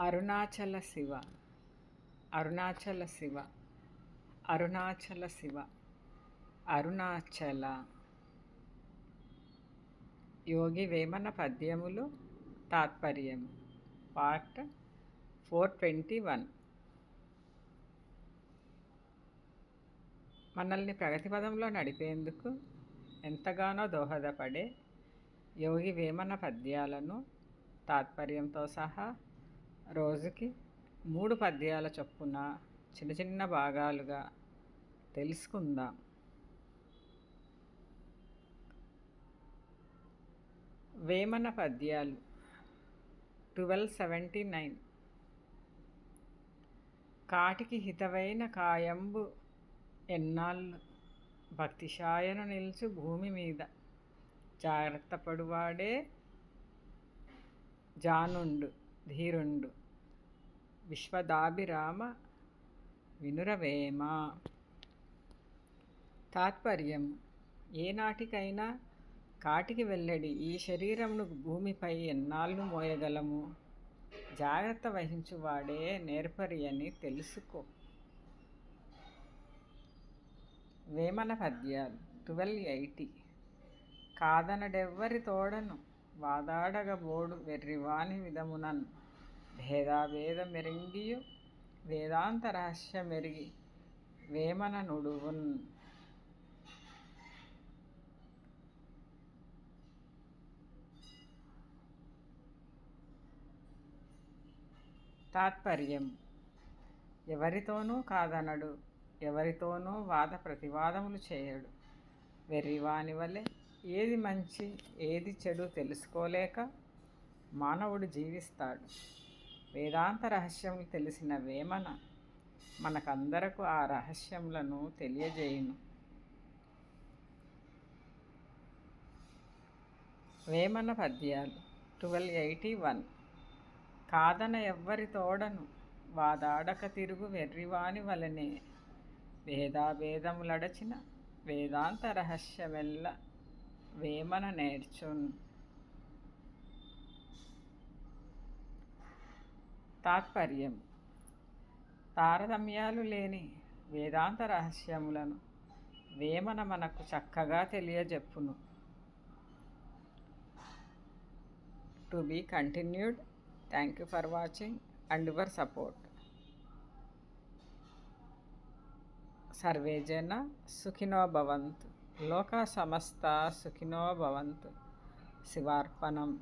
అరుణాచల శివ. అరుణాచల శివ. అరుణాచల శివ. అరుణాచల. యోగి వేమన పద్యములు తాత్పర్యం part four twenty one. మనల్ని ప్రగతి పదంలో నడిపేందుకు ఎంతగానో దోహదపడే యోగి వేమన పద్యాలను తాత్పర్యంతో సహా రోజుకి మూడు పద్యాల చొప్పున చిన్న చిన్న భాగాలుగా తెలుసుకుందాం. వేమన పద్యాలు ట్వెల్వ్ సెవెంటీ నైన్. కాటికి హితవైన కాయంబు ఎన్నాళ్ళు? భక్తిశాయను నిలుచు భూమి మీద. జాగ్రత్త పడువాడే జానుండు ధీరుండు. విశ్వదాభిరామ వినురవేమ. తాత్పర్యం ఏనాటికైనా కాటికి వెళ్ళడి ఈ శరీరమును భూమిపై ఎన్నాళ్ళు మోయగలము? జాగ్రత్త వహించువాడే నేర్పరి అని తెలుసుకో. వేమన పద్యాలు ట్వెల్వ్ ఎయిటీ. కాదనడెవ్వరి తోడను? వాదాడగబోడు వెర్రివాని విధమునన్. భేదాభేదమెరింగియు వేదాంత రహస్యమెరిగి వేమన నుడువున్ తాత్పర్యం. ఎవరితోనూ కాదనడు ఎవరితోనూ వాద ప్రతివాదములు చేయడు. వెర్రివాని వలె ఏది మంచి ఏది చెడు తెలుసుకోలేక మానవుడు జీవిస్తాడు. వేదాంత రహస్యములు తెలిసిన వేమన మనకందరకు ఆ రహస్యములను తెలియజేయును. వేమన పద్యాలు ట్వెల్వ్ ఎయిటీ వన్. కాదన ఎవ్వరి తోడను వాదాడక తిరుగు వెర్రివాని వలనే వేదాభేదములడచిన వేదాంత రహస్యమెల్ల వేమన నేర్చును. తాత్పర్యం. తారతమ్యాలు లేని వేదాంత రహస్యములను వేమన మనకు చక్కగా తెలియజెప్పును. To be continued. Thank you for watching and your support. Survey జన సుఖినో భవంతు. లోక సమస్త సుఖినో భవంతు. శివార్పణం.